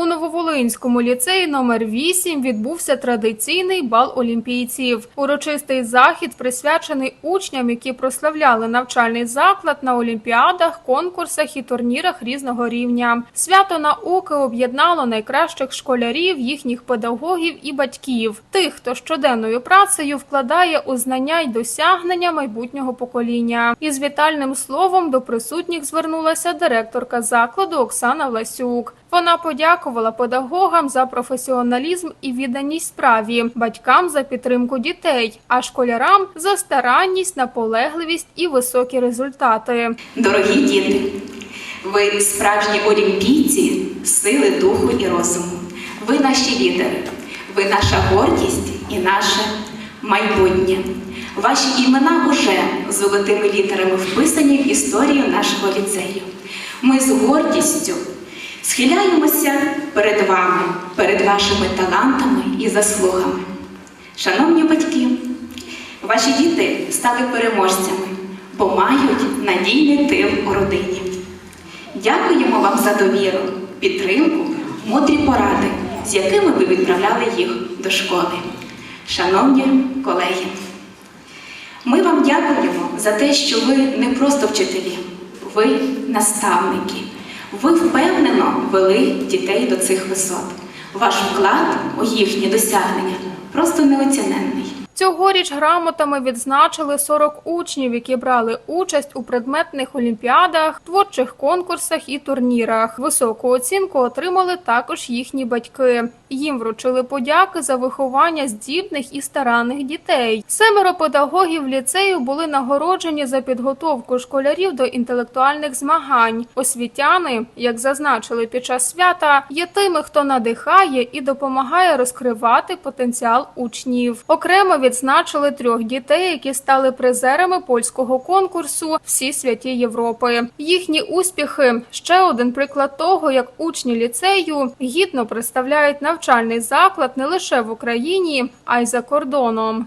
У Нововолинському ліцеї номер 8 відбувся традиційний бал олімпійців. Урочистий захід присвячений учням, які прославляли навчальний заклад на олімпіадах, конкурсах і турнірах різного рівня. Свято науки об'єднало найкращих школярів, їхніх педагогів і батьків, тих, хто щоденною працею вкладає у знання й досягнення майбутнього покоління. Із вітальним словом до присутніх звернулася директорка закладу Оксана Власюк. Вона подякувала педагогам за професіоналізм і відданість справі, батькам за підтримку дітей, а школярам за старанність, наполегливість і високі результати. Дорогі діти, ви справжні олімпійці сили духу і розуму. Ви наші лідери, ви наша гордість і наше майбутнє. Ваші імена уже золотими літерами вписані в історію нашого ліцею. Ми з гордістю схиляємося перед вами, перед вашими талантами і заслугами. Шановні батьки, ваші діти стали переможцями, бо мають надійний тил у родині. Дякуємо вам за довіру, підтримку, мудрі поради, з якими ви відправляли їх до школи. Шановні колеги, ми вам дякуємо за те, що ви не просто вчителі, ви наставники. Ви впевнено вели дітей до цих висот. Ваш вклад у їхні досягнення просто неоціненний. Цьогоріч грамотами відзначили 40 учнів, які брали участь у предметних олімпіадах, творчих конкурсах і турнірах. Високу оцінку отримали також їхні батьки. Їм вручили подяки за виховання здібних і старанних дітей. Семеро педагогів ліцею були нагороджені за підготовку школярів до інтелектуальних змагань. Освітяни, як зазначили під час свята, є тими, хто надихає і допомагає розкривати потенціал учнів. Окремо відзначили трьох дітей, які стали призерами польського конкурсу Всі святі Європи. Їхні успіхи ще один приклад того, як учні ліцею гідно представляють навчальний заклад не лише в Україні, а й за кордоном.